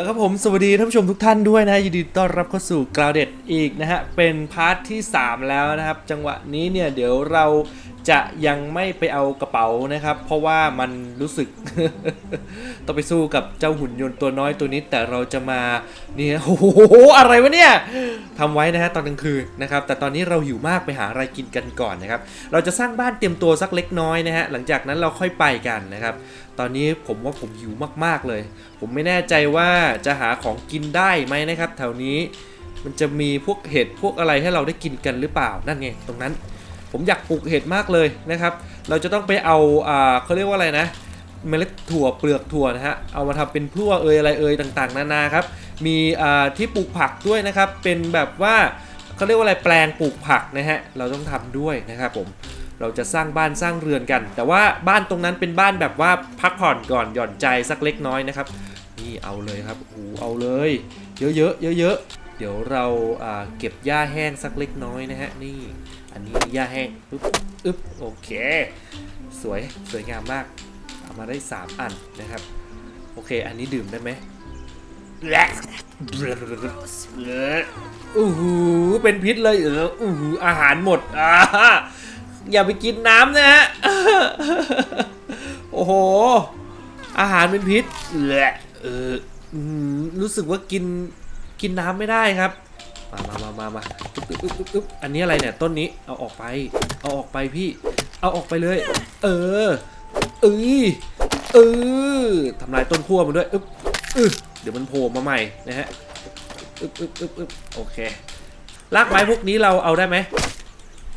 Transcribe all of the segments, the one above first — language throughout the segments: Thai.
แล้วครับผมสวัสดีท่านผู้ชมทุกท่านด้วยนะยินดีต้อนรับเข้าสู่กราวเด็ดอีกนะฮะเป็นพาร์ทที่ 3 แล้วนะครับ จังหวะนี้เนี่ยเดี๋ยวเรา จะยังไม่ไปเอากระเป๋านะครับ เพราะว่ามันรู้สึก ต้องไปสู้กับเจ้าหุ่นยนต์ตัวน้อยตัวนี้แต่เราจะมาเนี่ยโอ้โหอะไรวะเนี่ยทำไว้นะฮะตอนกลางคืนนะครับ แต่ตอนนี้เราหิวมากไปหาอะไรกินกันก่อนนะครับ เราจะสร้างบ้านเตรียมตัวสักเล็กน้อยนะฮะหลังจากนั้นเราค่อยไปกันนะครับ ตอนนี้ผมว่าผมหิวมากๆเลย ผมไม่แน่ใจว่าจะหาของกินได้ไหมนะครับ แถวนี้มันจะมีพวกเห็ดพวกอะไรให้เราได้กินกันหรือเปล่านั่นไงตรงนั้น ผมอยากปลูกเห็ดมากเลยนะครับ เราจะต้องไปเอาอ่าเขาเรียกว่าอะไรนะ เมล็ดถั่วเปลือกถั่วนะฮะ เอามาทำเป็นพลั่วเอยอะไรเอยต่างๆ นานาครับ มีอ่าที่ปลูกผักด้วยนะครับ เป็นแบบว่าเขาเรียกว่าอะไรแปลงปลูกผักนะฮะ เราต้องทำด้วยนะครับผม เราจะสร้างบ้านสร้างเรือนกัน แต่ว่าบ้านตรงนั้นเป็นบ้านแบบว่าพักผ่อนก่อนหย่อนใจสักเล็กน้อยนะครับ นี่เอาเลยครับโอ้เอาเลย เยอะๆเยอะๆเดี๋ยวเราเก็บหญ้าแห้งสักเล็กน้อยนะฮะ นี่ อันนี้หญ้าแห้งปึ๊บอึ๊บโอเค สวยสวยงามมาก เอามาได้ 3 อันนะครับ โอเค อันนี้ดื่มได้ไหมอู้หูเป็นพิษเลยเอออู้หูอาหารหมดอ่าอย่าไปกินน้ำนะฮะโอ้โห อาหารเป็นพิษเออรู้สึกว่ากินกินน้ำไม่ได้ครับ มามามามามาอึ๊บอึ๊บอึ๊บอึ๊บอันนี้อะไรเนี่ยต้นนี้เอาออกไป เอาออกไปพี่ เอาออกไปเลย เออเอ้ยเออทำลายต้นขั้วมันด้วยอึ๊บอึ๊บเดี๋ยวมันโผล่มาใหม่นะฮะอึ๊บอึ๊บอึ๊บอึ๊บโอเครากไม้พวกนี้เราเอาได้ไหม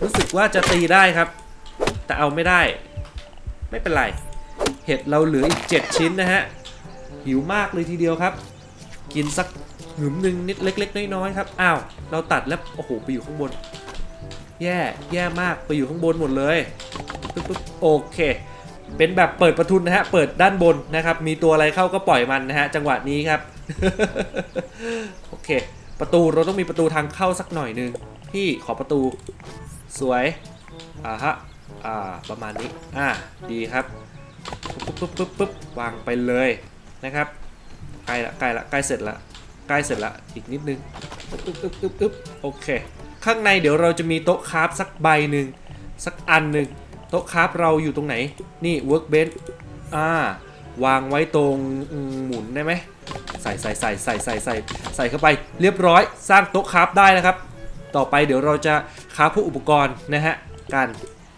รู้สึกว่าจะตีได้ครับ แต่เอาไม่ได้ ไม่เป็นไรเห็ดเราเหลืออีก 7 ชิ้นนะฮะหิวมากเลยทีเดียวครับ กินสัก หนึ่งหนึ่งนิดเล็ก ๆ น้อยๆครับ อ้าว เราตัดแล้ว โอ้โห ไปอยู่ข้างบน แย่ แย่มาก ไปอยู่ข้างบนหมดเลยปึ๊บปึ๊บโอเค เป็นแบบเปิดประทุนนะฮะ เปิดด้านบนนะครับ มีตัวอะไรเข้าก็ปล่อยมันนะฮะ จังหวะนี้ครับ โอเค ประตูเราต้องมีประตูทางเข้าสักหน่อยนึง พี่ขอประตู สวย อ่าฮะ อ่า ประมาณนี้ อ่า ดีครับปุ๊บปุ๊บปุ๊บปุ๊บวางไปเลยนะครับ ใกล้ละ ใกล้ละ ใกล้เสร็จละ ใกล้เสร็จละอีกนิดนึงอึ๊บอึ๊บอึ๊บอึ๊บโอเค ข้างในเดี๋ยวเราจะมีโต๊ะคราฟสักใบหนึ่งสักอันหนึ่งโต๊ะคราฟเราอยู่ตรงไหน นี่ workbench อ่าวางไว้ตรงหมุนได้ไหมใส่ใส่ใส่ใส่ใส่ใส่ใส่เข้าไป เรียบร้อยสร้างโต๊ะคราฟได้นะครับ ต่อไปเดี๋ยวเราจะคราฟพวกอุปกรณ์นะฮะกัน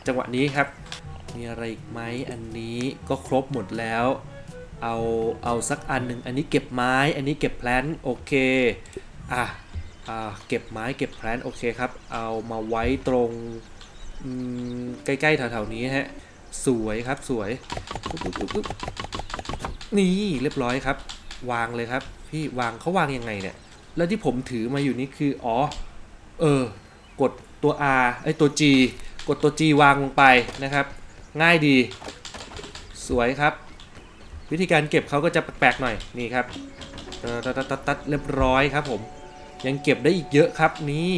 จังหวะนี้ครับ มีอะไรอีกไหมอันนี้ก็ครบหมดแล้ว เอาเอาสักอันหนึ่งอันนี้เก็บไม้อันนี้เก็บแพลนโอเคอะอ่าเก็บไม้เก็บแพลนโอเคครับเอามาไว้ตรงใกล้ๆแถวๆนี้ฮะสวยครับสวยนี่เรียบร้อยครับ วางเลยครับพี่วางเขาวางยังไงเนี่ย แล้วที่ผมถือมาอยู่นี่คืออ๋อเออกดตัว R ไอตัว G กดตัว G วางลงไปนะครับ ง่ายดี สวยครับ วิธีการเก็บเขาก็จะแปลกๆหน่อยนี่ครับตัดตัดตัดเรียบร้อยครับผมยังเก็บได้อีกเยอะครับนี่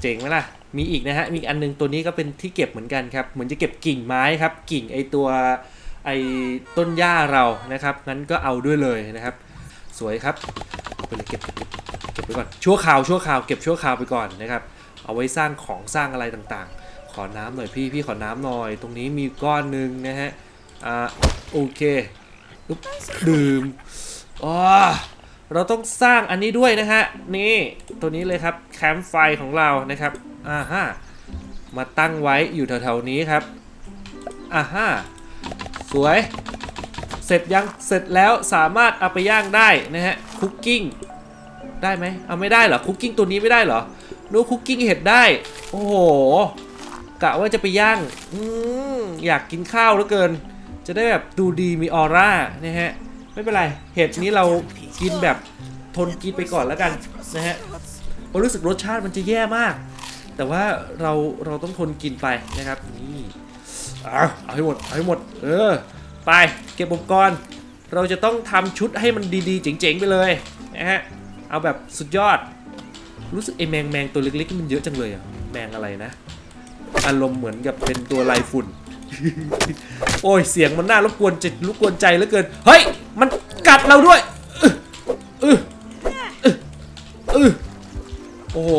เจ๋งไหมล่ะมีอีกนะฮะมีอันหนึงตัวนี้ก็เป็นที่เก็บเหมือนกันครับเหมือนจะเก็บกิ่งไม้ครับ กิ่งไอตัวไอต้นหญ้าเรานะครับงั้นก็เอาด้วยเลยนะครับ สวยครับไปเลยเก็บเก็บเก็บเก็บไปก่อนชั่วคราวชั่วคราวเก็บชั่วคราวไปก่อนนะครับเอาไว้สร้างของสร้างอะไรต่างๆ ขอน้ำหน่อยพี่พี่ขอน้ำหน่อย ตรงนี้มีก้อนหนึ่งนะฮะ อ่าโอเคอึ๊บดื่มอ๋อเราต้องสร้างอันนี้ด้วยนะฮะ นี่ตัวนี้เลยครับแคมป์ไฟของเรานะครับอ่าฮะมาตั้งไว้อยู่แถวๆนี้ครับอ่าฮะสวย เสร็จยังเสร็จแล้วสามารถเอาไปย่างได้นะฮะคุกกิ้งได้ไหมเอาไม่ได้เหรอคุกกิ้งตัวนี้ไม่ได้เหรอนูคุกกิ้งเห็ดได้ โอ้โหกะว่าจะไปย่าง อืมอยากกินข้าวเหลือเกิน จะได้แบบดูดีมีออร่านะฮะ ไม่เป็นไร เห็ดนี้เรากินแบบทนกินไปก่อนแล้วกันนะฮะเพราะรู้สึกรสชาติมันจะแย่มาก แต่ว่าเราเราต้องทนกินไปนะครับ นี่เอาเอาให้หมดเอาให้หมด เออ ไปเก็บอุปกรณ์เราจะต้องทำชุดให้มันดีๆ เจ๋งๆ ไปเลยนะฮะ เอาแบบสุดยอด รู้สึกไอแมงแมงตัวเล็กๆมันเยอะจังเลยอะแมงอะไรนะ อารมณ์เหมือนกับเป็นตัวลายฝุ่น โอ้ยเสียงมันน่ารบกวนจิตรบกวนใจเหลือเกิน เฮ้ย มันกัดเราด้วยเออเออเอโอ้โห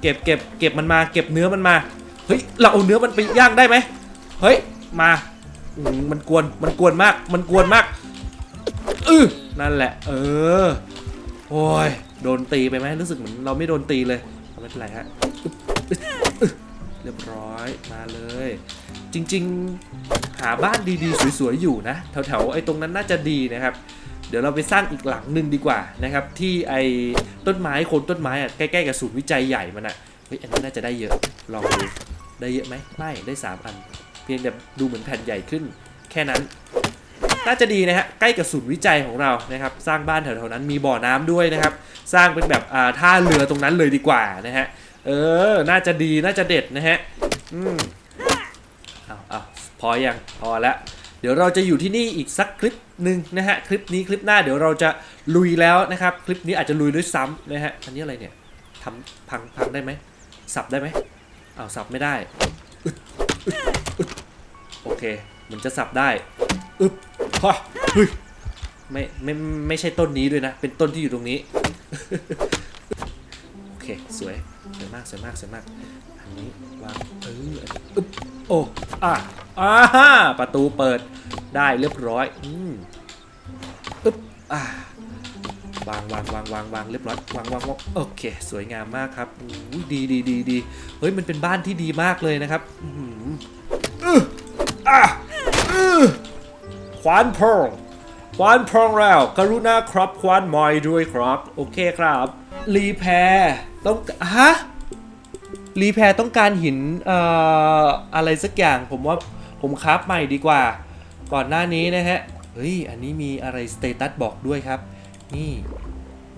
เก็บเก็บเก็บมันมา เก็บเนื้อมันมา เฮ้ย เราเอาเนื้อมันไปย่างได้ไหม เฮ้ย มาอมันกวน มันกวนมาก มันกวนมากเออนั่นแหละ เออ โอ้ย โดนตีไปไหมรู้สึกเหมือนเราไม่โดนตีเลย ไม่เป็นไรฮะเรียบร้อย มาเลย จริง ๆ หาบ้านดีๆ สวยๆ อยู่นะ แถวๆไอ้ตรงนั้นน่าจะดีนะครับ เดี๋ยวเราไปสร้างอีกหลังหนึ่งดีกว่านะครับ ที่ไอ้ต้นไม้โคนต้นไม้อะใกล้ๆกับศูนย์วิจัยใหญ่มันอะเฮ้ยอันนี้น่าจะได้เยอะลองดูได้เยอะไหมไม่ได้3อัน เพียงแต่ดูเหมือนแผ่นใหญ่ขึ้น แค่นั้น น่าจะดีนะฮะใกล้กับศูนย์วิจัยของเรานะครับ สร้างบ้านแถวๆนั้นมีบ่อน้ำด้วยนะครับ สร้างเป็นแบบอ่าท่าเรือตรงนั้นเลยดีกว่านะฮะเออ น่าจะดีน่าจะเด็ดนะฮะอืม เอาเอาพอยังพอแล้วเดี๋ยวเราจะอยู่ที่นี่อีกสักคลิปหนึ่งนะฮะ คลิปนี้คลิปหน้าเดี๋ยวเราจะลุยแล้วนะครับ คลิปนี้อาจจะลุยด้วยซ้ำนะฮะ อันนี้อะไรเนี่ยทำพังพังได้ไหม สับได้ไหมอ้าวสับไม่ได้โอเคมันจะสับได้อึบฮะเฮ้ยไม่ไม่ไม่ใช่ต้นนี้ด้วยนะ เป็นต้นที่อยู่ตรงนี้ โอเค สวย สวยมาก สวยมาก สวยมาก อันนี้วางเอออันนี้อึ๊บ โอ้อะอ่าฮ่าประตูเปิดได้เรียบร้อยอืมอึ๊บอ่าวางวางวางวางวางเรียบร้อยวางวางวางโอเค สวยงามมากครับอู้ดีดีดีดีเฮ้ยมันเป็นบ้านที่ดีมากเลยนะครับอื้อหืออื้ออะอือควานเพร์ลควานพร์ลแล้วกรุณาครับควานมอยด้วยครับ โอเคครับ รีแพร์ต้องฮะ รีแพร์ต้องการหินเอ่ออะไรสักอย่างผมว่าผมคราฟใหม่ดีกว่า ก่อนหน้านี้นะฮะ เฮ้ย อันนี้มีอะไรสเตตัสบอกด้วยครับ นี่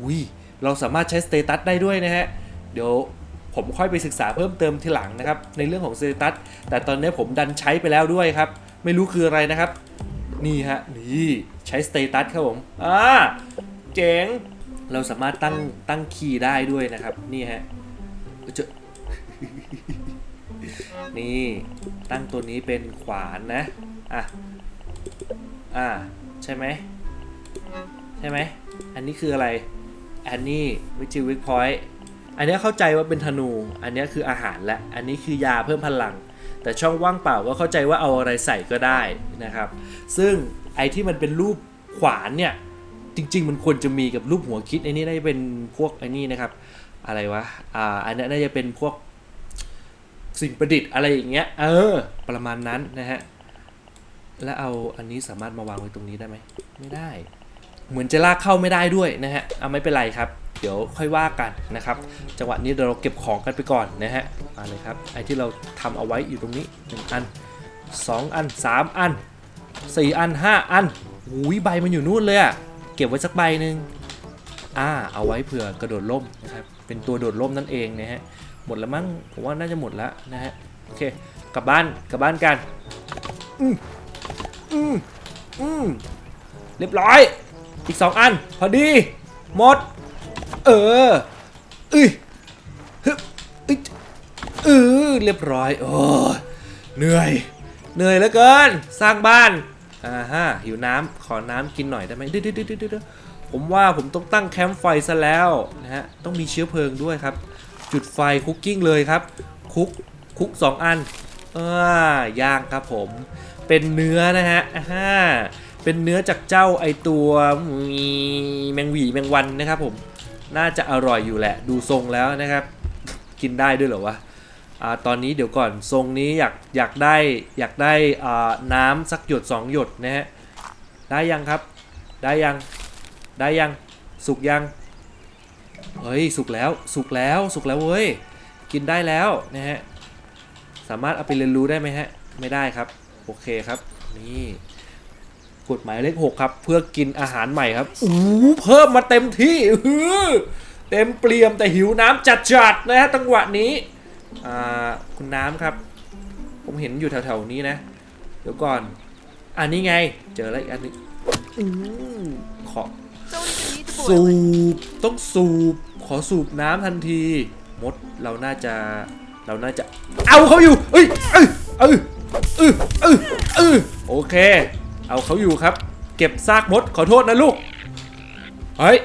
อุ้ยเราสามารถใช้สเตตัสได้ด้วยนะฮะ เดี๋ยวผมค่อยไปศึกษาเพิ่มเติมทีหลังนะครับ ในเรื่องของสเตตัสแต่ตอนนี้ผมดันใช้ไปแล้วด้วยครับ ไม่รู้คืออะไรนะครับ นี่ฮะ นี่ใช้สเตตัสครับผมอ่าเจ๋งเราสามารถตั้งตั้งคีย์ได้ด้วยนะครับ นี่ฮะจอ นี่ตั้งตัวนี้เป็นขวานนะ อะ อ่า ใช่ไหม ใช่ไหม อันนี้คืออะไร อันนี้วิจิวิกพอยต์อันนี้เข้าใจว่าเป็นธนู อันนี้คืออาหารและ อันนี้คือยาเพิ่มพลัง แต่ช่องว่างเปล่าก็เข้าใจว่าเอาอะไรใส่ก็ได้นะครับ ซึ่งไอที่มันเป็นรูปขวานเนี่ย จริง ๆ มันควรจะมีกับรูปหัวคิดไอ้นี่น่าจะเป็นพวกไอ้นี่นะครับ อะไรวะ อ่า อันนี้น่าจะเป็นพวก สิ่งประดิษฐ์อะไรอย่างเงี้ย เออ ประมาณนั้นนะฮะ แล้วเอาอันนี้สามารถมาวางไว้ตรงนี้ได้ไหม ไม่ได้ เหมือนจะลากเข้าไม่ได้ด้วยนะฮะ เอาไม่เป็นไรครับ เดี๋ยวค่อยว่ากันนะครับ จังหวะนี้เดี๋ยวเราเก็บของกันไปก่อนนะฮะ มาเลยครับ ไอ้ที่เราทำเอาไว้อยู่ตรงนี้ 1 อัน 2 อัน 3 อัน 4 อัน 5 อันหูยใบมันอยู่นู่นเลยอะเก็บไว้สักใบหนึ่งอ่า เอาไว้เผื่อกระโดดร่มนะครับ เป็นตัวโดดร่มนั่นเองนะฮะ หมดแล้วมั้งผมว่าน่าจะหมดแล้วนะฮะโอเคกลับบ้านกลับบ้านกันอืมอืมอืมเรียบร้อย อีกสองอัน พอดี หมด เออเอ้ยฮึบอึ๊ยเออเรียบร้อยโอ้ยเหนื่อย เหนื่อยเหลือเกิน สร้างบ้านอ่าฮะหิวน้ำขอน้ำกินหน่อยได้ไหมเดี๋ยวเดี๋ยวเดี๋ยวเดี๋ยวผมว่าผมต้องตั้งแคมป์ไฟซะแล้วนะฮะต้องมีเชื้อเพลิงด้วยครับ จุดไฟคุกกิ้งเลยครับ คุกคุกสองอันอ่าย่างครับผม เป็นเนื้อนะฮะอ่าฮเป็นเนื้อจากเจ้าไอตัวมีแมงหวีแมงวันนะครับผมน่าจะอร่อยอยู่แหละ ดูทรงแล้วนะครับ กินได้ด้วยเหรอวะอ่าตอนนี้เดี๋ยวก่อนทรงนี้อยากอยากได้อยากได้อ่าน้ำสักหยดสองหยดนะฮะได้ยังครับ ได้ยังได้ยังสุกยัง เฮ้ยสุกแล้วสุกแล้วสุกแล้วเว้ยกินได้แล้วนะฮะสามารถเอาไปเรียนรู้ได้ไหมฮะไม่ได้ครับโอเคครับนี่กฎหมายเลขหกครับ เพื่อกินอาหารใหม่ครับอู้เพิ่มมาเต็มที่เต็มเปลี่ยมแต่หิวน้ำจัดๆนะฮะจังหวะนี้อ่าคุณน้ำครับ ผมเห็นอยู่แถวๆนี้นะ เดี๋ยวก่อนอันนี้ไง เจอแล้วอีกอันนึงอืมขอ Don't even need to สู boil it. บต้องสูบขอสูบน้ำทันที มดเราน่าจะเราน่าจะเอาเขาอยู่เอ้ยเอ้ยเอ้ยเอ้ยเอ้ยเอ้ยโอเค เอาเขาอยู่ครับ เก็บซากมดขอโทษนะลูกเฮ้ย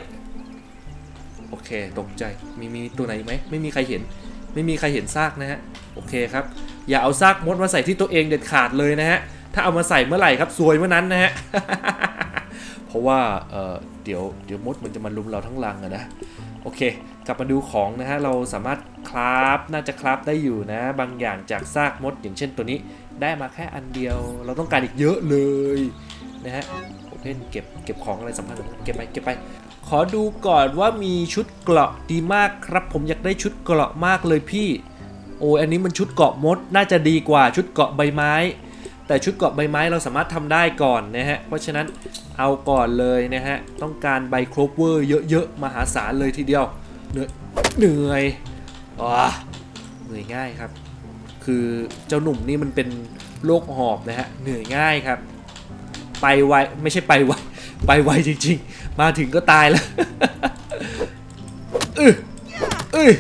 โอเคตกใจมีมีตัวไหนอีกไหมไม่มีใครเห็น ไม่มีใครเห็นซากนะฮะโอเคครับ อย่าเอาซากมดมาใส่ที่ตัวเองเด็ดขาดเลยนะฮะถ้าเอามาใส่เมื่อไหร่ครับซวยเมื่อนั้นนะฮะ เพราะว่าเเดี๋ยวเดี๋ยวมดมันจะมาลุมเราทั้งรังอะนะโอเค กลับมาดูของนะฮะเราสามารถคราฟน่าจะคราฟได้อยู่นะ บางอย่างจากซากมด อย่างเช่นตัวนี้ได้มาแค่อันเดียว เราต้องการอีกเยอะเลยนะฮะโอเพนเก็บเก็บของอะไรสำคัญเก็บไปเก็บไป ขอดูก่อนว่ามีชุดเกราะดีมากครับ ผมอยากได้ชุดเกราะมากเลยพี่ โอ้อันนี้มันชุดเกราะมดน่าจะดีกว่าชุดเกราะใบไม้ แต่ชุดเกราะใบไม้เราสามารถทำได้ก่อนนะฮะเพราะฉะนั้น เอาก่อนเลยนะฮะ ต้องการใบครเวอร์เยอะๆมหาศาลเลยทีเดียว เหนื่อยเหนื่อยว้าเหนื่อยง่ายครับ คือเจ้าหนุ่มนี่มันเป็นโรคหอบนะฮะ เหนื่อยง่ายครับ ไปไวไม่ใช่ไปไวไปไวจริงๆ มาถึงก็ตายแล้วเออเออ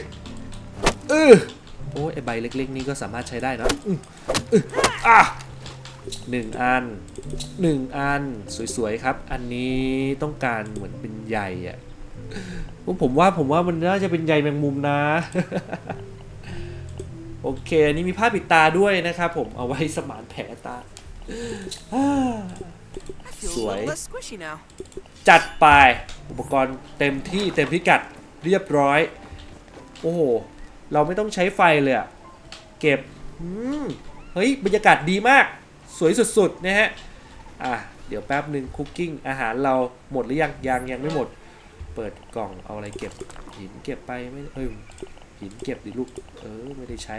เออโอ้ยไอใบเล็กๆ นี่ก็สามารถใช้ได้นะอืออะ หนึ่งอันหนึ่งอันสวยๆครับ อันนี้ต้องการเหมือนเป็นใยอะผมว่าผมว่ามันน่าจะเป็นใยแมงมุมนะ โอเค อันนี้มีผ้าปิดตาด้วยนะครับผมเอาไว้สมานแผลตาอ่า I feel a Sweet. little less squishy now. จัดไป อุปกรณ์เต็มที่เต็มพิกัดเรียบร้อย โอ้โห เราไม่ต้องใช้ไฟเลยอะเก็บเฮ้ย บรรยากาศดีมาก สวยสุดๆนะฮะอะเดี๋ยวแป๊บหนึ่งคุกกิ้งอาหารเราหมดหรือยังยังยังไม่หมด เปิดกล่องเอาอะไรเก็บหินเก็บไปไม่เอ้ยหินเก็บดิลูกเออไม่ได้ใช้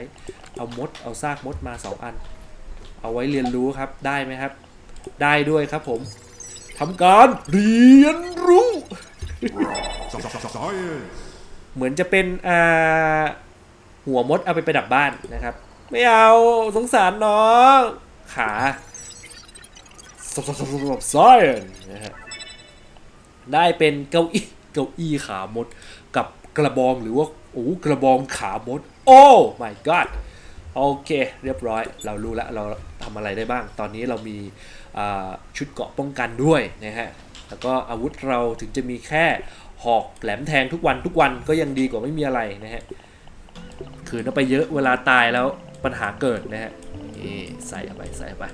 เอามดเอาซากมดมาสองอัน เอาไว้เรียนรู้ครับได้ไหมครับ ได้ด้วยครับผมทำการเรียนรู้ เหมือนจะเป็นอ่าหัวมดเอาไปประดับบ้านนะครับ ไม่เอาสงสารน้อง ขาสบสบสบสบซอยนะฮะได้เป็นเก้าอี้เก้าอี้ขามด กับกระบองหรือว่าโอ้กระบองขามด โอ้ my god โอเค เรียบร้อย เรารู้แล้วเราทำอะไรได้บ้าง ตอนนี้เรามีชุดเกราะป้องกันด้วยนะฮะ แล้วก็อาวุธเราถึงจะมีแค่หอกแหลมแทงทุกวันทุกวันก็ยังดีกว่าไม่มีอะไรนะฮะ คืนเอาไปเยอะเวลาตายแล้วปัญหาเกิดนะฮะ นี่ใส่เอาไปใส่เอาไป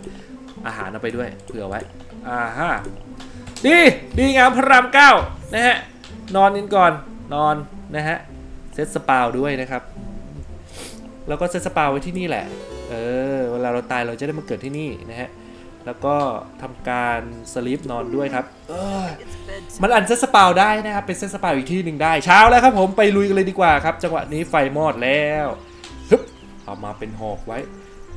อาหารเอาไปด้วยเผื่อไว้อ่าฮะดีดีงามพระรามเก้านะฮะนอนกันก่อนนอนนะฮะเซตสปาวด้วยนะครับ แล้วก็เซตสปาวไว้ที่นี่แหละเออเวลาเราตายเราจะได้มาเกิดที่นี่นะฮะแล้วก็ทำการสลีปนอนด้วยครับเออมันอันเซตสปาวได้นะครับเป็นเซตสปาวอีกที่หนึ่งได้เช้าแล้วครับผมไปลุยกันเลยดีกว่าครับ จังหวะนี้ไฟมอดแล้วฮึบเอามาเป็นหอกไว้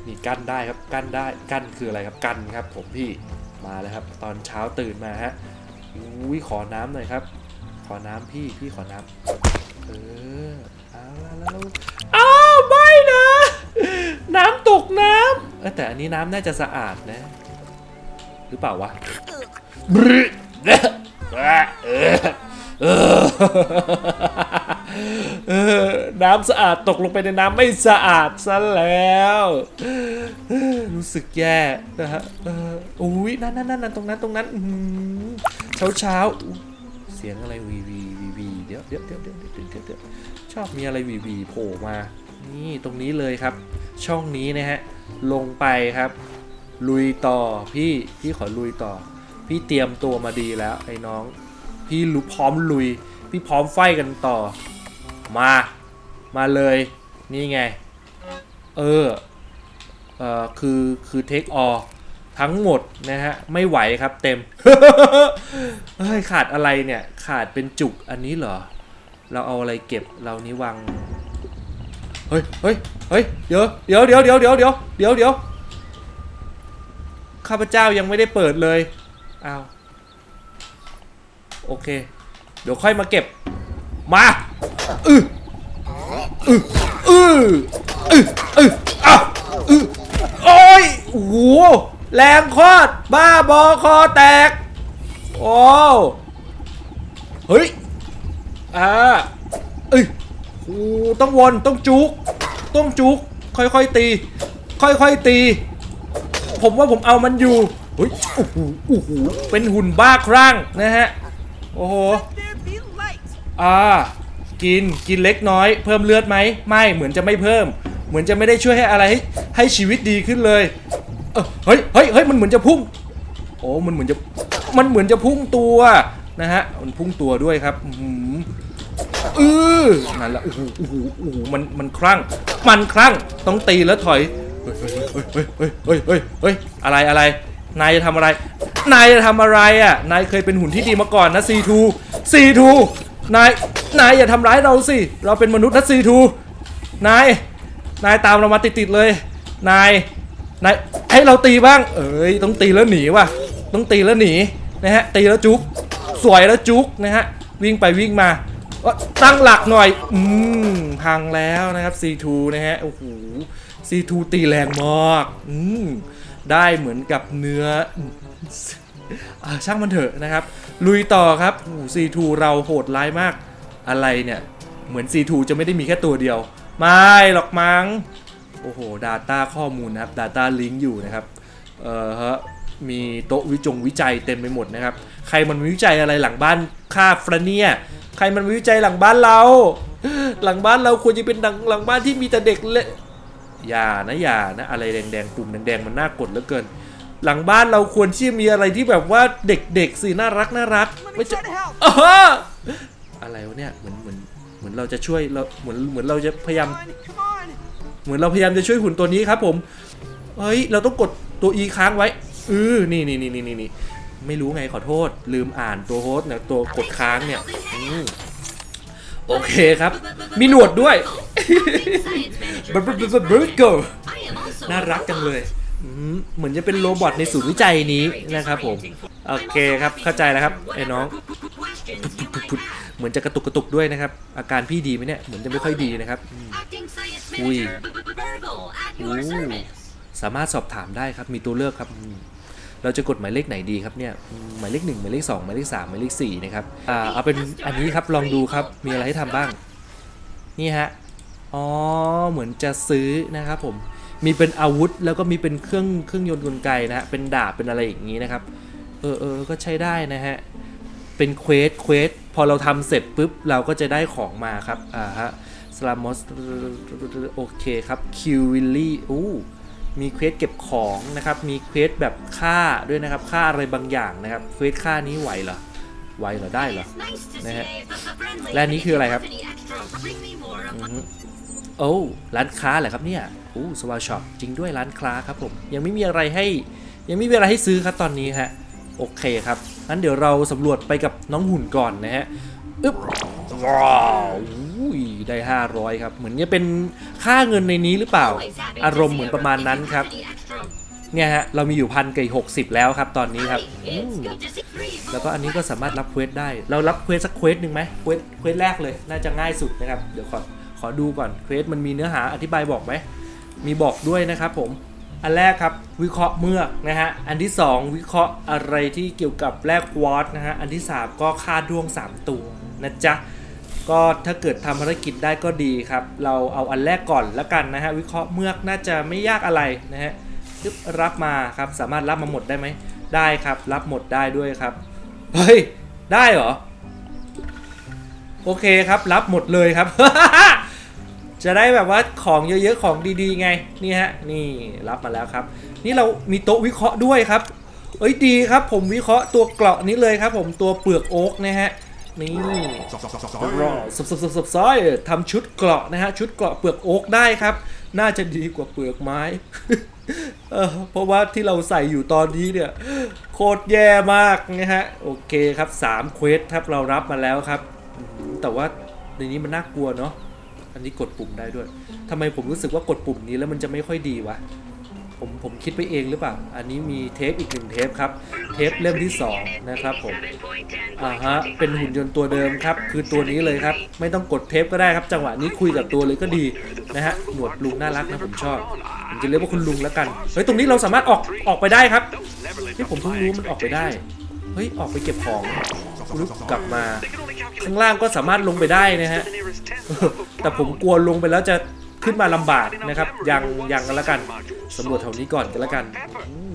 นี่กั้นได้ครับกั้นได้กั้นคืออะไรครับกั้นครับ ผมพี่มาแล้วครับ ตอนเช้าตื่นมาฮะอุ้ยขอน้ำหน่อยครับ ขอน้ำพี่พี่ขอน้ำเออเอาละแล้วอ้าวไม่นะ น้ำตกน้ำเอ้ยแต่อันนี้น้ำน่าจะสะอาดนะ หรือเปล่าวะบรึเออ เออน้ำสะอาดตกลงไปในน้ำไม่สะอาดซะแล้ว รู้สึกแย่นะฮะอุ้ยนั่นนั่นนั่นตรงนั้นตรงนั้นเช้าเช้าเสียงอะไรวีวีวีวีเดี๋ยวเดี๋ยวเดี๋ยวเดี๋ยวเดี๋ยวเดี๋ยวเดี๋ยวชอบมีอะไรวีวีโผล่มา นี่ตรงนี้เลยครับ ช่องนี้นะฮะ ลงไปครับ ลุยต่อพี่พี่ขอลุยต่อ พี่เตรียมตัวมาดีแล้วไอ้น้อง พี่รู้พร้อมลุย พี่พร้อมไฟกันต่อ มา มาเลย นี่ไง เออ เออคือ คือเทคออทั้งหมดนะฮะ ไม่ไหวครับเต็ม เฮ้ย ขาดอะไรเนี่ย ขาดเป็นจุกอันนี้เหรอ เราเอาอะไรเก็บ เรานิวังเฮ้ย เฮ้ย เฮ้ย เดี๋ยว เดี๋ยวเดี๋ยวเดี๋ยวเดี๋ยวเดี๋ยวเดี๋ยวเดี๋ยวข้าพเจ้ายังไม่ได้เปิดเลย อ้าว โอเค เดี๋ยวค่อยมาเก็บ มาอืออืออืออืออืออ้าวอือโอ้ยโอ้โหแรงคตรบ้าบอคอแตก โอ้เฮ้ย อ่าเอ้ยโอ้ต้องวน ต้องจุก ต้องจุก ค่อยๆตี ค่อยๆตี ผมว่าผมเอามันอยู่เฮ้ยโอ้โหโอ้โหเป็นหุ่นบ้าครั่งนะฮะ โอ้โห Let there be light. อ่า กิน กินเล็กน้อย เพิ่มเลือดไหม ไม่ เหมือนจะไม่เพิ่ม เหมือนจะไม่ได้ช่วยให้อะไรให้ให้ชีวิตดีขึ้นเลย เออเฮ้ย เฮ้ย เฮ้ย มันเหมือนจะพุ่ง โอ้ มันเหมือนจะ มันเหมือนจะพุ่งตัวนะฮะ มันพุ่งตัวด้วยครับอื้อหือเออนั่นแหละโอ้โหโอ้โหโอ้โหมัน มันคลั่ง มันคลั่ง ต้องตีแล้วถอย เฮ้ย เฮ้ย เฮ้ย เฮ้ย เฮ้ย เฮ้ยเฮ้ยอะไร อะไร นายจะทำอะไร นายจะทำอะไรอะ นายเคยเป็นหุ่นที่ดีมาก่อนนะ C2 C2 นาย นายอย่าทำร้ายเราสิ เราเป็นมนุษย์นะ C2 นาย นายตามเรามาติดๆเลย นาย นายให้เราตีบ้าง เอ้ย ต้องตีแล้วหนีว่ะ ต้องตีแล้วหนีนะฮะ ตีแล้วจุก สวยแล้วจุกนะฮะ วิ่งไปวิ่งมาตั้งหลักหน่อย อืม พังแล้วนะครับ C2 นะฮะ โอ้โห C2 ตีแรงมาก อืม ได้เหมือนกับเนื้อช่างมันเถอะนะครับ ลุยต่อครับโอ้โห C2 เราโหดร้ายมากอะไรเนี่ย เหมือน C2 จะไม่ได้มีแค่ตัวเดียว ไม่หรอกมั้งโอ้โห Data ข้อมูลนะครับ Data Link อยู่นะครับ เอ่อฮะมีโต๊ะวิจงวิจัยเต็มไปหมดนะครับ ใครมันวิจัยอะไรหลังบ้านข้าฟรเนีย ใครมันวิจัยหลังบ้านเรา หลังบ้านเราควรจะเป็นหลังหลังบ้านที่มีแต่เด็กเละ อย่านะอย่านะอะไรแดงๆปุ่มแดงๆมันน่ากดเหลือเกิน หลังบ้านเราควรที่จะมีอะไรที่แบบว่าเด็กๆสิน่ารักน่ารัก Let ไม่ me จะ try to help. อ้าอะไรวะเนี่ยเหมือนเหมือนเหมือนเราจะช่วยเราเหมือนเหมือนเราจะพยายาม Come on, come on. เหมือนเราพยายามจะช่วยหุ่นตัวนี้ครับผมเฮ้ยเราต้องกดตัว E ค้างไว้เออนี่นี่นี่นี่นี่นี่ไม่รู้ไงขอโทษ ลืมอ่านตัวโฮสต์เนี่ยตัวกดค้างเนี่ยอืม โอเคครับ มีหนวดด้วยบบบบบบบเกิลน่ารักจังเลยอืมเหมือนจะเป็นโรบอทในศูนย์วิจัยนี้นะครับผม โอเคครับเข้าใจแล้วครับไอ้น้อง เหมือนจะกระตุกกระตุกด้วยนะครับ อาการพี่ดีไหมเนี่ย เหมือนจะไม่ค่อยดีนะครับอืมอุ้ยโอ้สามารถสอบถามได้ครับมีตัวเลือกครับอืม เราจะกดหมายเลขไหนดีครับเนี่ยอืมหมายเลขหนึ่งหมายเลขสองหมายเลขสามหมายเลขสี่นะครับอ่าเอาเป็นอันนี้ครับลองดูครับมีอะไรให้ทำบ้าง นี่ฮะอ๋อเหมือนจะซื้อนะครับผมมีเป็นอาวุธแล้วก็มีเป็นเครื่องเครื่องยนต์กลไกนะฮะเป็นดาบเป็นอะไรอย่างนี้นะครับเออเออก็ใช้ได้นะฮะเป็นเควสเควสพอเราทำเสร็จปุ๊บเราก็จะได้ของมาครับอ่าฮะสลามอสโอเคครับคิววิลลี่อู้ มีเควสเก็บของนะครับ มีเควสแบบฆ่าด้วยนะครับ ฆ่าอะไรบางอย่างนะครับ เควสฆ่านี้ไหวเหรอ ไหวเหรอ ได้เหรอ นะฮะ และนี่คืออะไรครับบอือฮึโอ้ร้านค้าเหรอครับเนี่ยโอ้สวาช็อปจริงด้วยร้านค้าครับผม ยังไม่มีอะไรให้ ยังไม่มีอะไรให้ซื้อครับตอนนี้ฮะ โอเคครับ งั้นเดี๋ยวเราสำรวจไปกับน้องหุ่นก่อนนะฮะ อึ๊บว้าว อุ้ยได้ 500 ครับ เหมือนจะเป็นค่าเงินในนี้หรือเปล่า อารมณ์เหมือนประมาณนั้นครับ เนี่ยฮะ เรามีอยู่พันกับหกสิบแล้วครับตอนนี้ครับอืมแล้วก็อันนี้ก็สามารถรับเควสได้ เรารับเควสสักเควสหนึ่งไหมเควสเควสแรกเลย น่าจะง่ายสุดนะครับ เดี๋ยวขอขอดูก่อน เควสมันมีเนื้อหาอธิบายบอกไหม มีบอกด้วยนะครับผม อันแรกครับวิเคราะห์เมือกนะฮะ อันที่ 2 วิเคราะห์อะไรที่เกี่ยวกับแลกวอตนะฮะ อันที่ 3 ก็ฆ่าด้วง 3 ตัวนะจ๊ะ ก็ถ้าเกิดทำภารกิจได้ก็ดีครับ เราเอาอันแรกก่อนแล้วกันนะฮะวิเคราะห์เมือกน่าจะไม่ยากอะไรนะฮะรับมาครับสามารถรับมาหมดได้ไหมได้ครับ รับหมดได้ด้วยครับเฮ้ยได้เหรอโอเคครับรับหมดเลยครับ จะได้แบบว่าของเยอะๆของดีๆ ไงนี่ฮะนี่รับมาแล้วครับ นี่เรามีโต๊ะวิเคราะห์ด้วยครับ เอ้ยดีครับ ผมวิเคราะห์ตัวเกราะนี้เลยครับ ผมตัวเปลือกโอ๊กนะฮะ นี่รอสับสับสับสับซ้อยทำชุดเกราะนะฮะ ชุดเกราะเปลือกโอ๊กได้ครับ น่าจะดีกว่าเปลือกไม้เพราะว่าที่เราใส่อยู่ตอนนี้เนี่ย โคตรแย่มากนะฮะ โอเคครับ3เควสครับเรารับมาแล้วครับ แต่ว่าในนี้มันน่ากลัวเนาะอันนี้กดปุ่มได้ด้วยทำไมผมรู้สึกว่ากดปุ่มนี้แล้วมันจะไม่ค่อยดีวะ ผมผมคิดไปเองหรือเปล่า อันนี้มีเทปอีกหนึ่งเทปครับ เทปเล่มที่สองนะครับผม อ่าฮะ เป็นหุ่นยนต์ตัวเดิมครับ คือตัวนี้เลยครับ ไม่ต้องกดเทปก็ได้ครับ จังหวะนี้คุยกับตัวเลยก็ดีนะฮะ หนวดลุงน่ารักนะผมชอบ ผมจะเรียกว่าคุณลุงแล้วกัน เฮ้ย ตรงนี้เราสามารถออกออกไปได้ครับที่ผมเพิ่งรู้มันออกไปได้ เฮ้ย ออกไปเก็บของลุกกลับมา ข้างล่างก็สามารถลงไปได้นะฮะ แต่ผมกลัวลงไปแล้วจะ ขึ้นมาลำบากนะครับ ยังยังกันแล้วกันสำรวจแถวนี้ก่อนกันแล้วกันอืม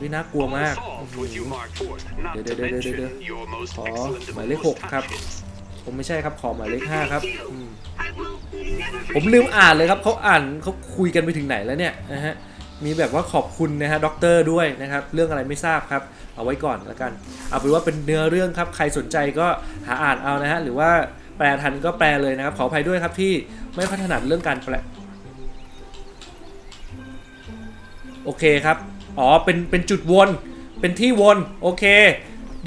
วิน่ากลัวมากอื้อเดี๋ยวเดี๋ยวเดี๋ยวเดี๋ยวขอหมายเลขหกครับผมไม่ใช่ครับขอหมายเลขห้าครับผมลืมอ่านเลยครับเขาอ่านเขาคุยกันไปถึงไหนแล้วเนี่ยนะฮะมีแบบว่าขอบคุณนะฮะด็อกเตอร์ด้วยนะครับ เรื่องอะไรไม่ทราบครับ เอาไว้ก่อนแล้วกัน เอาเป็นว่าเป็นเนื้อเรื่องครับ ใครสนใจก็หาอ่านเอานะฮะหรือว่า ลทันก็แปลเลยนะครับ ขออภัยด้วยครับที่ไม่ค่อยถนัดเรื่องการแปล โอเคครับ อ๋อ เป็น เป็นจุดวน เป็นที่วน โอเค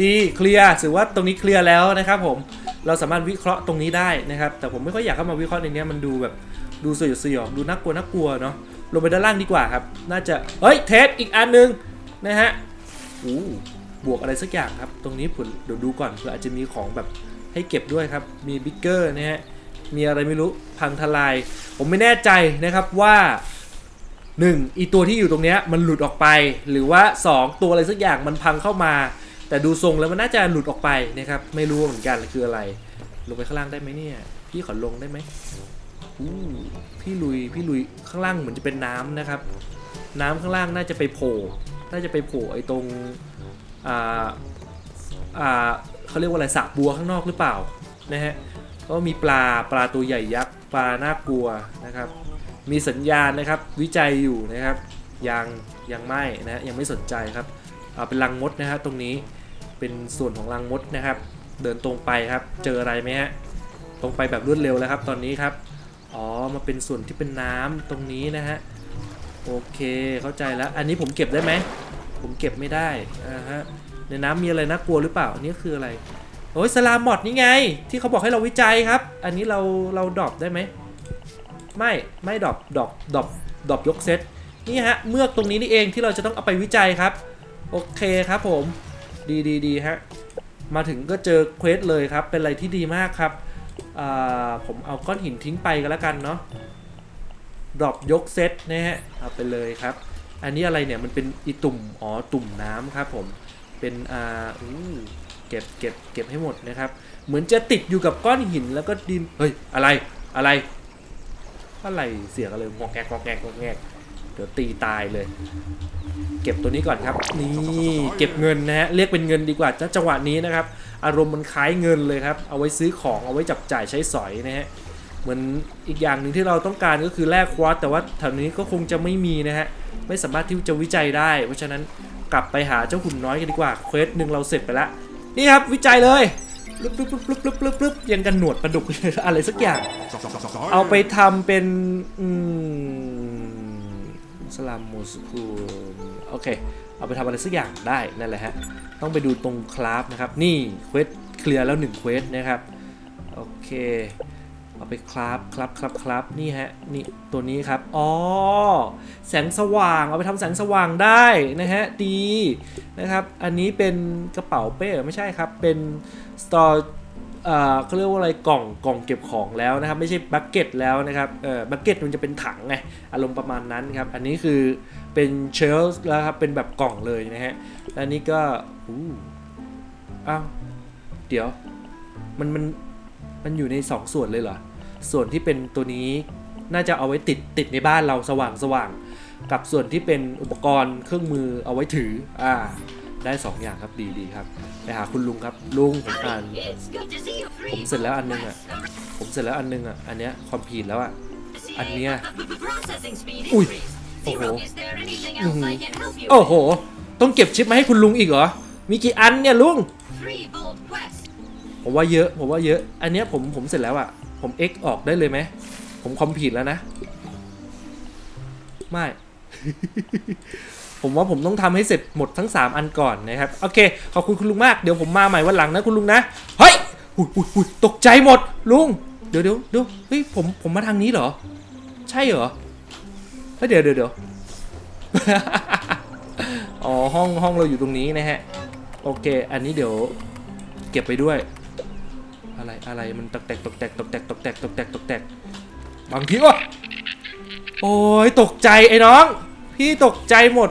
ดี เคลียร์ถือว่าตรงนี้เคลียร์แล้วนะครับผม เราสามารถวิเคราะห์ตรงนี้ได้นะครับ แต่ผมไม่ค่อยอยากเข้ามาวิเคราะห์ในนี้มันดูแบบ ดูสยดสยอง ดูน่ากลัวน่ากลัวเนาะ ลงไปด้านล่างดีกว่าครับ น่าจะ เฮ้ย เทสอีกอันหนึงนะฮะอู้บวกอะไรสักอย่างครับ ตรงนี้ผมเดี๋ยวดูก่อนเผื่ออาจจะมีของแบบ ให้เก็บด้วยครับ มีบิ๊กเกอร์นะฮะ มีอะไรไม่รู้พังทลาย ผมไม่แน่ใจนะครับว่าหนึ่งอีตัวที่อยู่ตรงเนี้ยมันหลุดออกไป หรือว่า 2 ตัวอะไรสักอย่างมันพังเข้ามา แต่ดูทรงแล้วมันน่าจะหลุดออกไปนะครับ ไม่รู้เหมือนกันคืออะไร ลงไปข้างล่างได้ไหมเนี่ย พี่ขอลงได้ไหมอู้พี่ลุยพี่ลุยข้างล่างเหมือนจะเป็นน้ำนะครับ น้ำข้างล่างน่าจะไปโผล่น่าจะไปโผล่ไอ้ตรงอ่าอ่า เขาเรียกว่าอะไรสระบัวข้างนอกหรือเปล่านะฮะก็มีปลาปลาตัวใหญ่ยักษ์ปลาน่ากลัวนะครับ มีสัญญาณนะครับวิจัยอยู่นะครับยังยังไม่นะฮะยังไม่สนใจครับเอาเป็นรังมดนะฮะตรงนี้เป็นส่วนของรังมดนะครับ เดินตรงไปครับเจออะไรไหมฮะตรงไปแบบรวดเร็วแล้วครับ ตอนนี้ครับอ๋อมาเป็นส่วนที่เป็นน้ำตรงนี้นะฮะโอเคเข้าใจแล้ว อันนี้ผมเก็บได้ไหมผมเก็บไม่ได้อ่าฮะ ในน้ำมีอะไรน่ากลัวหรือเปล่าอันนี้คืออะไรโอ้ยสลามมอดนี่ไง ที่เขาบอกให้เราวิจัยครับ อันนี้เราเราดรอปได้ไหมไม่ไม่ดรอปดรอปดรอปดรอปยกเซตนี่ฮะเมือกตรงนี้นี่เองที่เราจะต้องเอาไปวิจัยครับ โอเคครับผมดีดีดีฮะมาถึงก็เจอเควสเลยครับ เป็นอะไรที่ดีมากครับผมเอาก้อนหินทิ้งไปกันแล้วกันเนาะดรอปยกเซตนะฮะเอาไปเลยครับ อันนี้อะไรเนี่ยมันเป็นอีตุ่มอ๋อตุ่มน้ำครับผม เป็นอ่าอู้เก็บเก็บเก็บให้หมดนะครับ เหมือนจะติดอยู่กับก้อนหินแล้วก็ดิน เฮ้ย อะไรอะไร อะไรเสียงอะไรงอกแงกงอกแงกงอกแงกเดี๋ยวตีตายเลย เก็บตัวนี้ก่อนครับ นี่เก็บเงินนะฮะเรียกเป็นเงินดีกว่าจังหวะนี้นะครับ อารมณ์มันคล้ายเงินเลยครับ เอาไว้ซื้อของเอาไว้จับจ่ายใช้สอยนะฮะเหมือนอีกอย่างหนึ่งที่เราต้องการก็คือแลกควอตแต่ว่าแถวนี้ก็คงจะไม่มีนะฮะไม่สามารถที่จะวิจัยได้ เพราะฉะนั้น กลับไปหาเจ้าหุ่นน้อยกันดีกว่าเควสหนึ่งเราเสร็จไปแล้วนี่ครับวิจัยเลยปึ๊บปึ๊บปึ๊บปึ๊บปึ๊บปึ๊บปึ๊บยังกันหนวดปลาดุกอะไรสักอย่าง เอาไปทำเป็นอืมสลามโมสคูโอเค เอาไปทำอะไรสักอย่างได้นั่นแหละฮะต้องไปดูตรงคราฟนะครับ นี่เควสเคลียร์แล้วหนึ่งเควสนะครับ โอเค เอาไปคราฟครับครับครับนี่ฮะนี่ตัวนี้ครับอ๋อแสงสว่างเอาไปทำแสงสว่างได้นะฮะดีนะครับ อันนี้เป็นกระเป๋าเป้ไม่ใช่ครับ เป็น store เอ่อเขาเรียกว่าอะไรกล่องกล่องเก็บของแล้วนะครับ ไม่ใช่บักเก็ตแล้วนะครับเออบักเก็ตมันจะเป็นถังไงอารมณ์ประมาณนั้นครับ อันนี้คือเป็นเชลฟ์แล้วครับ เป็นแบบกล่องเลยนะฮะและอันนี้ก็อู้อ้าวเดี๋ยวมันมัน มันอยู่ในสองส่วนเลยเหรอ ส่วนที่เป็นตัวนี้น่าจะเอาไว้ติดติดในบ้านเราสว่างสว่าง กับส่วนที่เป็นอุปกรณ์เครื่องมือเอาไว้ถือ อ่า ได้สองอย่างครับดีดีครับ ไปหาคุณลุงครับ ลุงผมอ่านผมเสร็จแล้วอันนึงอะ ผมเสร็จแล้วอันนึงอะ อันเนี้ยคอมพีทแล้วอะ อันเนี้ย Processing speed Ui. increased. Oh. Zero, is there anything else I can help you โอ้โห ต้องเก็บชิปมาให้คุณลุงอีกเหรอ มีกี่อันเนี่ยลุง ผมว่าเยอะ ผมว่าเยอะ อันเนี้ยผมผมเสร็จแล้วอะ ผม X ออกได้เลยไหม ผมคอมพีทแล้วนะ ไม่ ผมว่าผมต้องทำให้เสร็จหมดทั้ง 3 อันก่อนนะครับ โอเค ขอบคุณคุณลุงมาก เดี๋ยวผมมาใหม่วันหลังนะคุณลุงนะ เฮ้ยอุ้ยอุ้ยอุ้ยตกใจหมด ลุง เดี๋ยวเดี๋ยวเดี๋ยวเฮ้ย ผม ผมมาทางนี้เหรอ ใช่เหรอเฮ้ยเดี๋ยวเดี๋ยวเดี๋ยวอ๋อ ห้องห้องเราอยู่ตรงนี้นะฮะ โอเค อันนี้เดี๋ยวเก็บไปด้วย อะไรอะไรมันตกแตกตกแตกตกแตกตกแตกตกแตกตกแตกบางทีวะโอ้ยตกใจไอ้น้อง พี่ตกใจหมด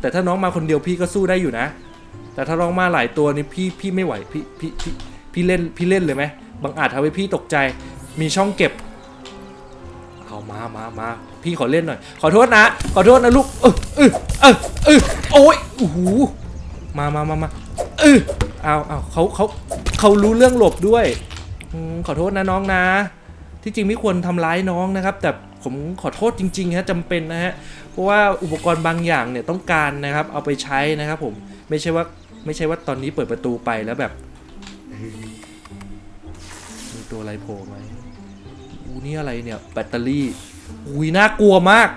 แต่ถ้าน้องมาคนเดียวพี่ก็สู้ได้อยู่นะ แต่ถ้าน้องมาหลายตัวนี่พี่พี่ไม่ไหวพี่พี่พี่พี่เล่นพี่เล่นเลยไหมบางอาจทำให้พี่ตกใจมีช่องเก็บเอามามามาพี่ขอเล่นหน่อย ขอโทษนะ ขอโทษนะลูกเออเออเออเออโอ้ยโอ้โหมามามามาเออ เอาเอาเขาเขาเขารู้เรื่องหลบด้วยอขอโทษนะน้องนะ ที่จริงไม่ควรทำร้ายน้องนะครับ แต่ผมขอโทษจริงๆฮะจำเป็นนะฮะเพราะว่าอุปกรณ์บางอย่างเนี่ยต้องการนะครับ เอาไปใช้นะครับ ผมไม่ใช่ว่าไม่ใช่ว่าตอนนี้เปิดประตูไปแล้วแบบมีตัวอะไรโผล่ไหมอูนี่อะไรเนี่ยแบตเตอรี่อุ้ยน่ากลัวมาก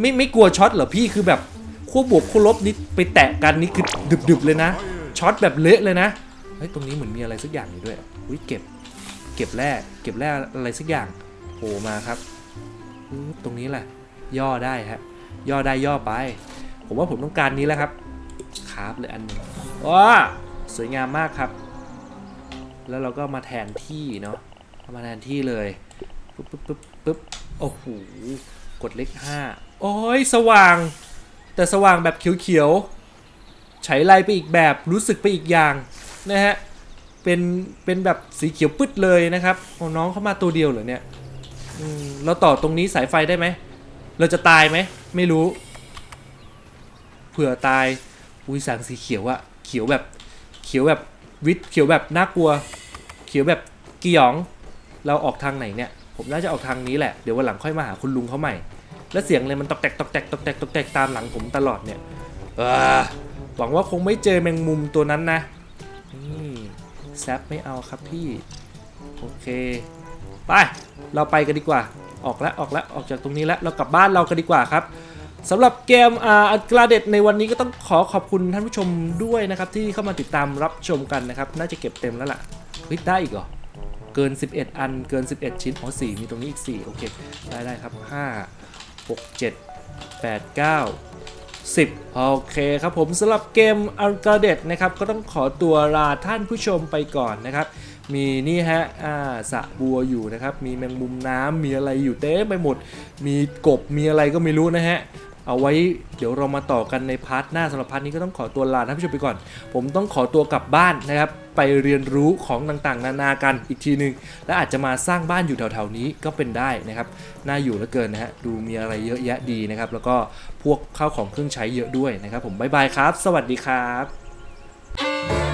ไม่ไม่กลัวช็อตเหรอพี่คือแบบขั้วบวกขั้วลบนี่ไปแตะกันนี่คือดึบๆเลยนะ ช็อตแบบเละเลยนะ เฮ้ย ตรงนี้เหมือนมีอะไรสักอย่างอยู่ด้วย อุ้ยเก็บ เก็บแร่ เก็บแร่อะไรสักอย่างโผล่มาครับ ตรงนี้แหละ ย่อได้ฮะ ย่อได้ย่อไป ผมว่าผมต้องการนี้แล้วครับคราฟเลยอันหนึงว้าสวยงามมากครับ แล้วเราก็มาแทนที่เนาะ มาแทนที่เลย ปึ๊บปึ๊บปึ๊บปึ๊บโอ้โห กดเลขห้า โอ้ยสว่าง แต่สว่างแบบเขียวๆ ใช้ไรไปอีกแบบรู้สึกไปอีกอย่างนะฮะเป็นเป็นแบบสีเขียวปึ๊ดเลยนะครับโอ้น้องเข้ามาตัวเดียวเหรอเนี่ยเราต่อตรงนี้สายไฟได้ไหมเราจะตายไหมไม่รู้ เผื่อตายอุ้ยแสงสีเขียวอะเขียวแบบเขียวแบบวิทเขียวแบบน่ากลัว เขียวแบบกี่ยงเราออกทางไหนเนี่ย ผมน่าจะออกทางนี้แหละเดี๋ยววันหลังค่อยมาหาคุณลุงเขาใหม่ แล้วเสียงเลยมันตอกแตกตอกแตกตอกแตกตอกแตกตามหลังผมตลอดเนี่ยเออ หวังว่าคงไม่เจอแมงมุมตัวนั้นนะ นี่แซปไม่เอาครับพี่ โอเค ไป เราไปกันดีกว่า ออกแล้วออกแล้วออกจากตรงนี้แล้ว เรากลับบ้านเรากันดีกว่าครับสำหรับเกมอ่ากราเดตในวันนี้ก็ต้องขอขอบคุณท่านผู้ชมด้วยนะครับ ที่เข้ามาติดตามรับชมกันนะครับ น่าจะเก็บเต็มแล้วล่ะเฮ้ยได้อีกเหรอ เกิน 11 อันเกิน 11 ชิ้นอ๋อ4มีตรงนี้อีก 4 โอเค ได้ได้ครับ 5 6 7 8 9 10 โอเคครับผมสำหรับเกมอัลกาเดตนะครับก็ต้องขอตัวลาท่านผู้ชมไปก่อนนะครับ มีนี่ฮะอ่าสะบัวอยู่นะครับ มีแมงมุมน้ำมีอะไรอยู่เต็มไปหมด มีกบมีอะไรก็ไม่รู้นะฮะ เอาไว้เดี๋ยวเรามาต่อกันในพาร์ทหน้าสำหรับพาร์ทนี้ก็ต้องขอตัวลาท่านผู้ชมไปก่อน ผมต้องขอตัวกลับบ้านนะครับ ไปเรียนรู้ของต่างๆ นานากันอีกทีหนึงและอาจจะมาสร้างบ้านอยู่แถวๆนี้ก็เป็นได้นะครับน่าอยู่เหลือเกินนะฮะดูมีอะไรเยอะแยะดีนะครับ แล้วก็พวกข้าวของเครื่องใช้เยอะด้วยนะครับ ผมบายบายครับ สวัสดีครับ